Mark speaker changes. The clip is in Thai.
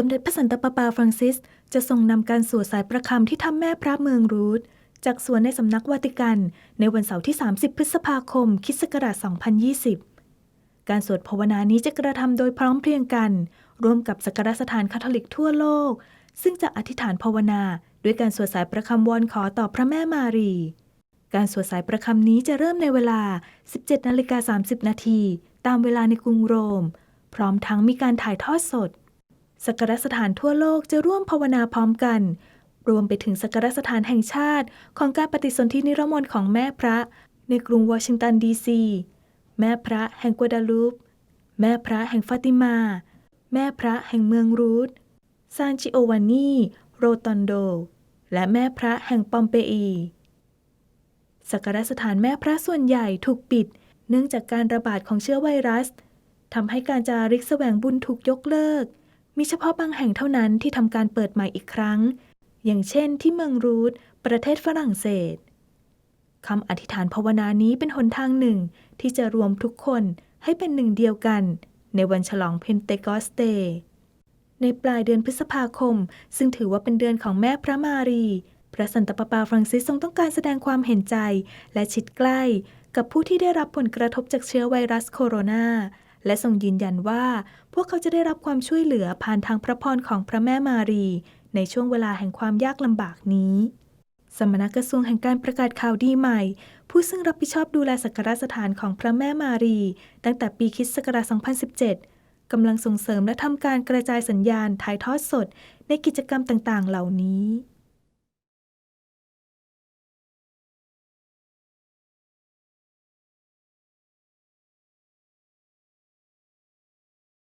Speaker 1: สมเด็จพระสันตะปาปาฟรังซิส จะทรงนำการสวดสายประคำที่ถ้ำแม่พระเมืองรูทจากสวนในสำนักวาติกันในวันเสาร์ที่ 30 พฤษภาคมคิศกราช2020 การสวดภาวนานี้จะกระทำโดยพร้อมเพรียงกัน ร่วมกับสักรสถานคาทอลิกทั่วโลก ซึ่งจะอธิษฐานภาวนาด้วยการสวดสายประคำวอนขอต่อพระแม่มารี การสวดสายประคำนี้จะเริ่มในเวลา 17นาฬิกา30 นาทีตามเวลาในกรุงโรม พร้อมทั้งมีการถ่ายทอดสด สักการสถานทั่วโลกจะร่วมภาวนาพร้อมกัน รวมไปถึงสักการสถานแห่งชาติ ของการปฏิสนธินิรมนต์ของแม่พระ ในกรุงวอชิงตันดีซี แม่พระแห่งกัวดาลูป แม่พระแห่งฟาติมา แม่พระแห่งเมืองรูทซานจิโอวานีโรตอนโด และแม่พระแห่งปอมเปอีสักการสถานแม่พระส่วนใหญ่ถูกปิด เนื่องจากการระบาดของเชื้อไวรัสทำให้การจาริกแสวงบุญถูกยกเลิก มีเฉพาะบางแห่งเท่านั้นที่ทำการเปิดใหม่อีกครั้ง อย่างเช่นที่เมืองรูทประเทศฝรั่งเศสคำอธิษฐานภาวนานี้เป็นหนทางหนึ่ง ที่จะรวมทุกคนให้เป็นหนึ่งเดียวกัน ในวันฉลองเพนเตคอสเตในปลายเดือนพฤษภาคม ซึ่งถือว่าเป็นเดือนของแม่พระมารี พระสันตะปาปาฟรังซิสทรงต้องการแสดงความเห็นใจ และชิดใกล้ กับผู้ที่ได้รับผลกระทบจากเชื้อไวรัสโคโรนา และทรงยืนยันว่า พวกเขาจะได้รับความช่วยเหลือผ่านทางพระพรของพระแม่มารี ในช่วงเวลาแห่งความยากลำบากนี้ สมณกระทรวงแห่งการประกาศข่าวดีใหม่ ผู้ซึ่งรับผิดชอบดูแลสักการสถานของพระแม่มารี ตั้งแต่ปีคริสต์ศักราช2017กำลังส่งเสริมและทำการกระจายสัญญาณถ่ายทอดสดในกิจกรรมต่างๆ เหล่านี้